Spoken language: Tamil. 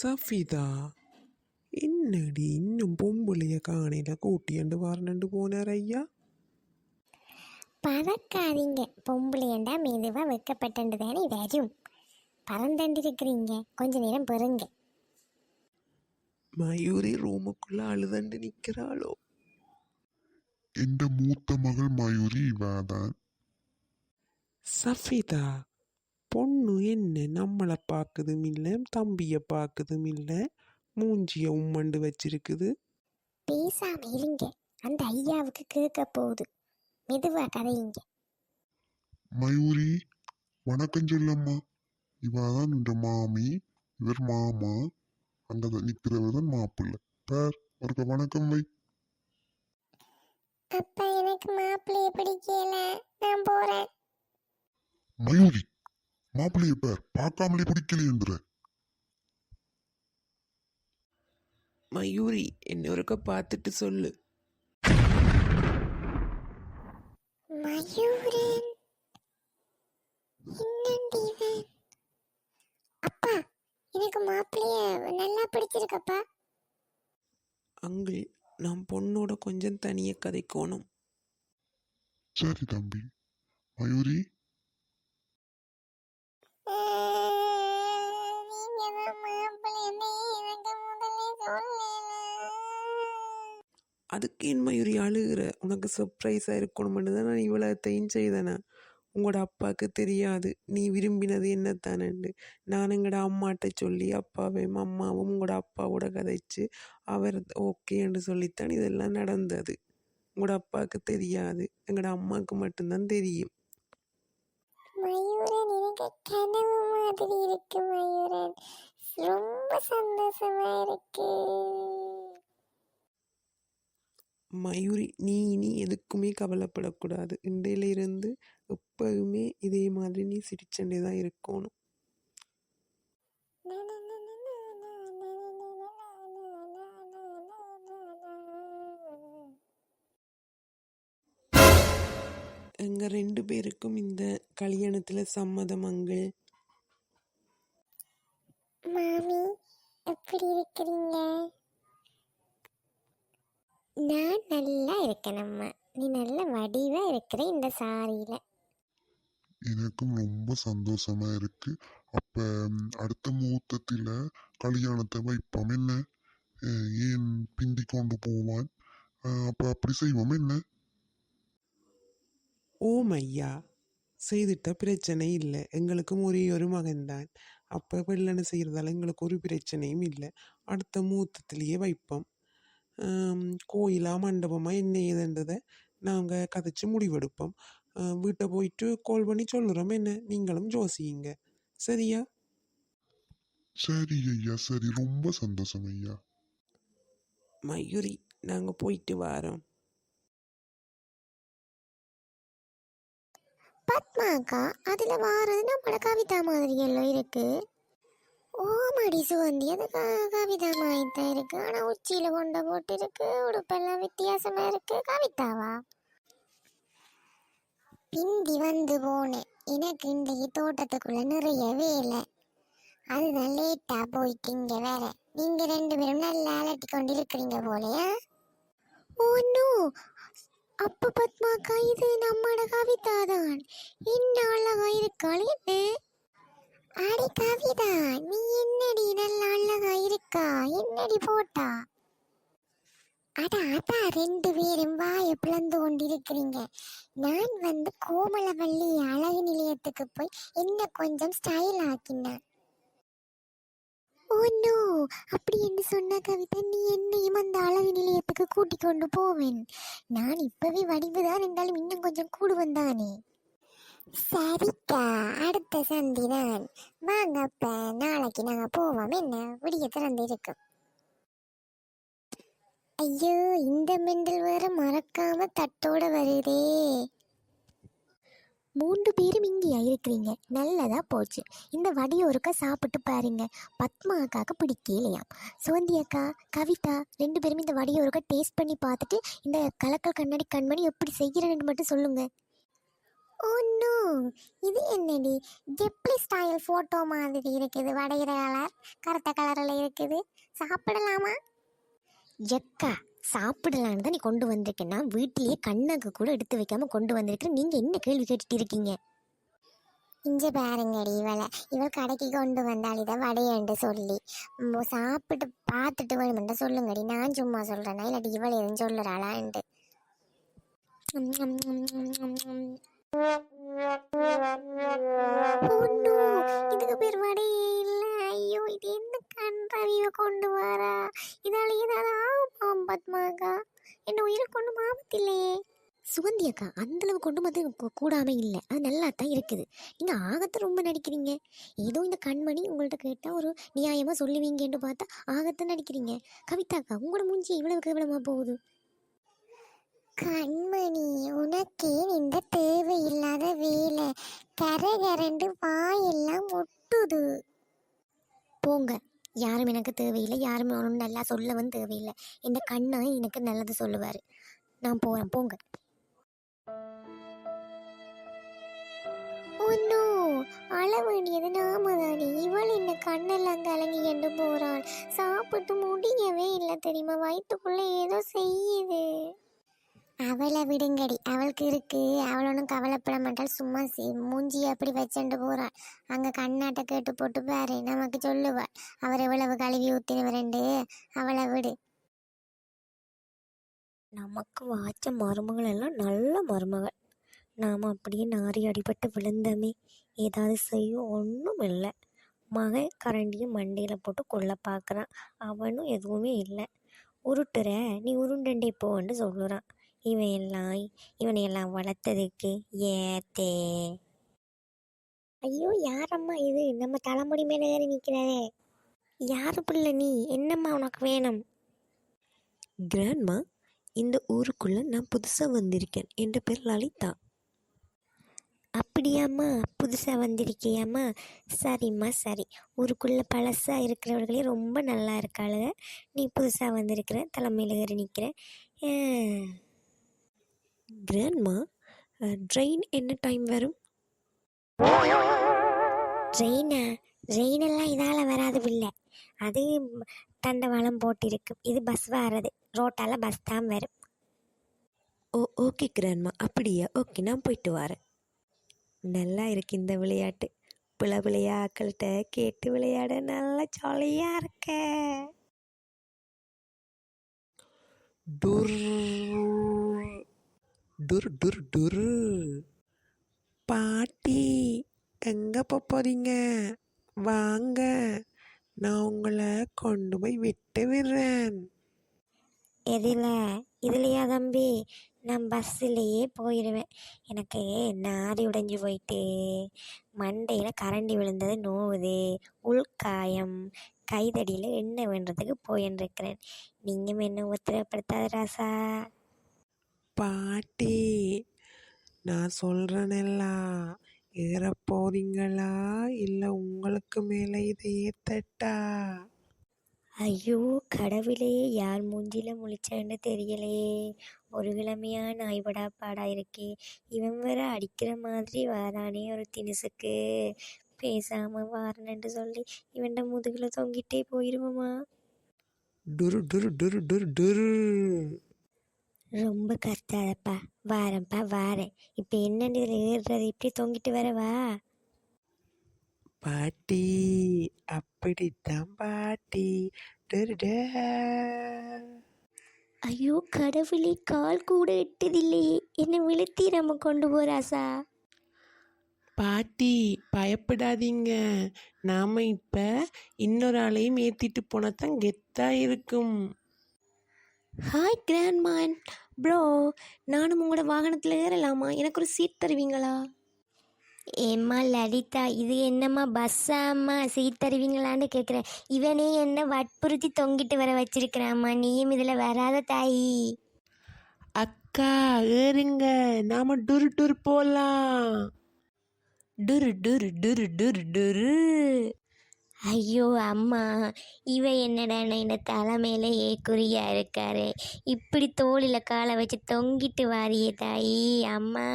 സഫിതാ എന്നടി ഇന്നും പൊമ്പുളിയെ കാണില്ല കൂട്ടിയണ്ട് പറഞ്ഞണ്ട് പോനാരയ്യ பறக்காதீங்க பொம்பளையண்டா மெதுவாக வைக்கப்பட்டது தானே வரும் பறந்துருக்கிறீங்க கொஞ்ச நேரம் பெறுங்க മയൂരി റൂമുക്കുള്ള ആള് തണ്ട് നിൽക്കറാളോ എൻ്റെ മൂത്ത മകൾ മയൂരി ഇവാദാൻ സഫിതാ பொண்ணு என்ன? நம்மளை பார்க்குதும் இல்லை தம்பியை பார்க்குதும் இல்லை மூஞ்சிய உம்மண்டு வச்சிருக்குது. பேசாம இருங்க. அந்த ஐயாவுக்கு கேட்க போகுது. மெதுவா கதையுங்க மயூரி வணக்கம் சொல்லம்மா. இவாதான் இந்த மாமி இவர் மாமா. அந்த நிற்கிறவர் தான் மாப்பிள்ளை. பார் ஒருக்க வணக்கம் வை. அப்பா எனக்கு மாப்பிள்ளைய பிடிக்கல. நான் போறேன். மயூரி மாப்பிள்ளைய பேர் பார்க்காமலே பிடிக்கலையன்ற மயூரி என்ன ஒருக்க பார்த்துட்டு சொல்லு. மயூரன் அப்பா எனக்கு மாப்பிள்ளைய நல்லா பிடிச்சிருக்கப்பா. அங்கிள் நான் பொண்ணோட கொஞ்சம் தனிய கதைக்கோணும். சரி தம்பி. மயூரி அதுக்கு என் மயூரி அழுகிற உனக்கு சர்ப்ரைஸாக இருக்கணும்னு தான் நான் இவ்வளோத்தையும் செய்தேனே? உங்களோட அப்பாவுக்கு தெரியாது. நீ விரும்பினது என்னத்தானண்டு. நான் எங்களோட அம்மாட்ட சொல்லி அப்பாவையும் அம்மாவும் உங்களோட அப்பாவோட கதைச்சு அவர் ஓகேன்னு சொல்லித்தான் இதெல்லாம் நடந்தது. உங்களோட அப்பாவுக்கு தெரியாது. எங்களோட அம்மாவுக்கு மட்டும்தான் தெரியும். மயூரன் எனக்கு கனவு மாதிரி இருக்கு மயூரன். ரொம்ப சந்தோஷமா இருக்கு. மயூரி நீ இனி எதுக்குமே கவலைப்படக்கூடாது. இன்றையிலிருந்து எப்பவுமே இதே மாதிரி நீ சிரிச்சண்டே தான் இருக்கணும். எங்கள் ரெண்டு பேருக்கும் இந்த கல்யாணத்தில் சம்மதம் அங்கிள்? மாமி எப்படி இருக்கிறீங்க? நான் நல்லா இருக்கேன் அம்மா. நீ நல்ல வடிவா இருக்கிற இந்த சாரியில. எனக்கும் ரொம்ப சந்தோஷமா இருக்கு. அப்ப அடுத்த முகூர்த்தத்தில கல்யாணத்தை வைப்போம். என்ன? அஹ், ஏன் பிந்தி கொண்டு போவான்? அஹ், அப்ப அப்படி செய்வோம். என்ன? ஓம் ஐயா செய்துட்ட பிரச்சனை இல்லை. எங்களுக்கும் ஒரே ஒரு மகன்தான். அப்போ வெள்ளனை செய்கிறதால எங்களுக்கு ஒரு பிரச்சனையும் இல்லை. அடுத்த மூத்தத்திலேயே வைப்போம். கோயிலா மண்டபமா என்ன ஏதுன்றதை நாங்கள் கதைச்சு முடிவெடுப்போம். வீட்டை போயிட்டு கால் பண்ணி சொல்லுறோம். என்ன? நீங்களும் ஜோசியுங்க. சரியா? சரி ஐயா சரி. ரொம்ப சந்தோஷம் ஐயா. மயூரி நாங்கள் போயிட்டு வரோம். பத்மாக்கா அதுல வாரது நம்மளோட கவிதா மாதிரி எல்லாம் இருக்கு. ஓமடி சுகந்தி அது க- கவிதா தான் இருக்கு. ஆனா உச்சியில கொண்ட போட்டு இருக்கு. உடுப்பெல்லாம் வித்தியாசமா இருக்கு. கவிதாவா? பிந்தி வந்து போனேன் எனக்கு இன்றைக்கு தோட்டத்துக்குள்ள நிறைய வேலை அதுதான் லேட்டா போயிட்டீங்க வேற. நீங்க ரெண்டு பேரும் நல்லா அலட்டி கொண்டு இருக்கிறீங்க போலயா? Oh no. அப்ப பத்மாக்கா இது நம்மட கவிதா தான் என்ன அழகா இருக்காள் என்ன? அடி கவிதா நீ என்னடி நல்ல அழகா இருக்கா? என்னடி போட்டா? அட அதான் ரெண்டு பேரும் வாய பிளந்து கொண்டிருக்கிறீங்க. நான் வந்து கோமலவள்ளி அழகு நிலையத்துக்கு போய் என்ன கொஞ்சம் ஸ்டைல் ஆக்கினேன். Oh no. அப்படி என்று சொன்ன கவிதா நீ என்னையும் அந்த அழகு நிலையத்துக்கு கூட்டிக் கொண்டு போவேன். நான் இப்பவே வடிவுதான் என்றாலும் இன்னும் கொஞ்சம் கூடுவன் தானே. சரிக்கா அடுத்த சந்தி தான் வாங்க அப்ப நாளைக்கு நாங்க போவோம். என்ன? விடிய திறந்து இருக்கும் ஐயோ இந்த மெண்டல் வேற மறக்காம தட்டோட வருதே. மூன்று பேரும் இங்கேயா இருக்கிறீங்க. நல்லதா போச்சு. இந்த வடியோருக்கா சாப்பிட்டு பாருங்க. பத்மா பிடிக்கலையாம். சுவந்தி அக்கா கவிதா ரெண்டு பேரும் இந்த வடியோருக்கா டேஸ்ட் பண்ணி பார்த்துட்டு இந்த கலக்கல் கண்ணாடி கண்மணி எப்படி செய்கிறேன்னு மட்டும் சொல்லுங்க. நோ. இது என்னடி? ஜெப்லி ஸ்டைல் ஃபோட்டோ மாதிரி இருக்குது. வடைகிற கலர் கருத்த கலரில் இருக்குது. சாப்பிடலாமா? எக்கா சாப்பிடலான்னு தான் நீ கொண்டு வந்திருக்கேன் நான் வீட்டிலேயே கண்ணாக்கு கூட எடுத்து வைக்காம கொண்டு வந்திருக்கிறேன் நீங்க என்ன கேள்வி கேட்டுட்டு இருக்கீங்க? இஞ்ச பாருங்கடி இவளை. இவள் கடைக்கு கொண்டு வந்தாள் இதை வடையண்டு சொல்லி. சாப்பிட்டு பார்த்துட்டு வேணுமென்ற சொல்லுங்கடி. நான் சும்மா சொல்கிறேன்னா இல்லாட்டி இவள் எதுவும் சொல்லுறாளான்ட்டு. ம், ம், இதுக்கு பேர் வடையே இல்ல. ஐயோ இது என்ன கண்டறிவ கொண்டு வரா? இதால ஏதாவது ஆகும் பத்மாக்கா. என்ன உயிருக்கு கொண்டு ஆபத்தில்லையே. சுகந்தி அக்கா அந்த அளவு கொண்டு வந்து கூடாம இல்லை. அது நல்லா தான் இருக்குது. நீங்க ஆகத்தை ரொம்ப நடிக்கிறீங்க. ஏதோ இந்த கண்மணி உங்கள்ட்ட கேட்டா ஒரு நியாயமா சொல்லுவீங்கன்னு பார்த்தா ஆகத்தை நடிக்கிறீங்க. கவிதா அக்கா உங்களோட மூஞ்சி இவ்வளவு கேவலமா போகுது? கண்மணி உனக்கே இந்த கரண்டு வாயெல்லாம் ஒட்டுது. போங்க யாரும் எனக்கு தேவையில்லை யாரும் ஒன்றும் நல்லா சொல்லவும் தேவையில்லை. இந்த கண்ணா எனக்கு நல்லது சொல்லுவார். நான் போகிறேன் போங்க. ஒன்னோ அழ வேண்டியது நாம தானே. இவள் என்ன கண்ணெல்லாம் கலங்கி கண்டு போறாள். சாப்பிட்டு முடியவே இல்லை தெரியுமா? வயிற்றுக்குள்ள ஏதோ செய்யுது. அவளை விடுங்கடி. அவளுக்கு இருக்கு. அவள் ஒன்றும் கவலைப்பட மாட்டாள். சும்மா மூஞ்சி அப்படி வச்சுட்டு போறாள். அங்க கண்ணாட்ட கேட்டு போட்டு பாரு. நமக்கு சொல்லுவாள். அவர் எவ்வளவு கழுவி ஊத்தினவரண்டு அவளை விடு. நமக்கு வாச்ச மருமகள் எல்லாம் நல்ல மருமகள். நாம் அப்படியே நாரி அடிபட்டு விழுந்தமே. ஏதாவது செய்யும் ஒன்றும் இல்லை. மகன் கரண்டியை மண்டையில் போட்டு கொள்ள பார்க்குறான். அவனும் எதுவுமே இல்லை. உருட்டுற நீ உருண்டண்டே போன்னு சொல்லுறான். இவன் எல்லாம் இவனை எல்லாம் வளர்த்ததுக்கு ஏத்தே. ஐயோ யாரம்மா இது? நம்ம தலைமுடி மேலே ஏறி நிற்கிறாரே யாரு பிள்ளை நீ? என்னம்மா உனக்கு வேணும்? கிராண்ட்மா இந்த ஊருக்குள்ள நான் புதுசாக வந்திருக்கேன். என் பேர் லலிதா. அப்படியாம்மா? புதுசாக வந்திருக்கியாம்மா? சரிம்மா சரி. ஊருக்குள்ளே பழசாக இருக்கிறவர்களே ரொம்ப நல்லா இருக்காளுங்க நீ புதுசாக வந்திருக்கிற தலைமையில் ஏறி நிற்கிற கிராண்ட்மா ட்ரெயின் என்ன டைம் வரும்? ட்ரெயினா ட்ரெயினெல்லாம் இதால் வராது பிள்ளை. அது தண்டவாளம் போட்டிருக்கு. இது பஸ் வர்றது ரோட்டால் பஸ் தான் வரும். ஓ ஓகே கிராண்ட்மா அப்படியா? ஓகே நான் போயிட்டு வரேன். நல்லா இருக்கு இந்த விளையாட்டு. பிள்ளை பிள்ளையா ஆக்கள்கிட்ட கேட்டு விளையாட நல்லா ஜாலியாக இருக்க. டுர் டுர் டுர் டுர். பாட்டி எங்கே போகிறீங்க வாங்க. நான் உங்களை கொண்டு போய் விட்டு விடுறேன். எதில் இதுலையா தம்பி? நான் பஸ்ஸுலேயே போயிடுவேன். எனக்கு நாரி உடைஞ்சு போயிட்டு மண்டையில் கரண்டி விழுந்தது நோவுது. உள்காயம் கைதடியில் எண்ணெய் வேண்டுறதுக்கு போயின்னு இருக்கிறேன் நீங்கள் என்ன உத்தரப்படுத்தாத ராசா? பாட்டி நான் சொல்கிறேனெல்லாம் ஏற போறீங்களா இல்லை உங்களுக்கு மேலே இதை ஏத்தட்டா? ஐயோ கடவுளே யார் மூஞ்சில முழிச்சேன்னு தெரியலையே ஒரு கிழமையா நாய்படா பாடா இருக்கே. இவன் வேற அடிக்கிற மாதிரி வாரானே ஒரு தினுசுக்கு. பேசாம வாரனன்னு சொல்லி இவன்ட முதுகுல தொங்கிட்டே போயிருவோமா? டுரு டுரு டுரு டுரு டுரு. ரொம்ப கத்தாதப்பா. வாரேன்ப்பா வாரேன். இப்போ என்னன்னு இதில் ஏறுறது? இப்படி தொங்கிட்டு வரவா பாட்டி அப்படித்தான் பாட்டி. ஐயோ கடவுளே கால் கூட எட்டதில்லையே. என்னை விழுத்தி நம்ம கொண்டு போறாசா பாட்டி பயப்படாதீங்க. நாம இப்ப இன்னொரு ஆளையும் ஏத்திட்டு போனா தான் கெத்தா இருக்கும். ஹாய் கிராண்ட்மான் ப்ரோ நானும் உங்களோட வாகனத்தில் ஏறலாமா? எனக்கு ஒரு சீட் தருவீங்களா? ஏம்மா லலிதா இது என்னம்மா பஸ்ஸாம்மா சீட் தருவீங்களான்னு கேட்குறேன் இவனே என்ன வற்புறுத்தி தொங்கிட்டு வர வச்சிருக்கிறாம்மா. நீயும் இதில் வராத தாயி. அக்கா ஏறுங்க. நாம டுரு டுரு போலாம். டுரு டுரு டுரு டுரு டுரு. ஐயோ அம்மா. இவ என்னடா இந்த தலைமையில ஏக்குறியா இருக்காரு. இப்படி தோளில் காலை வச்சு தொங்கிட்டு வாரியே தாயி அம்மா.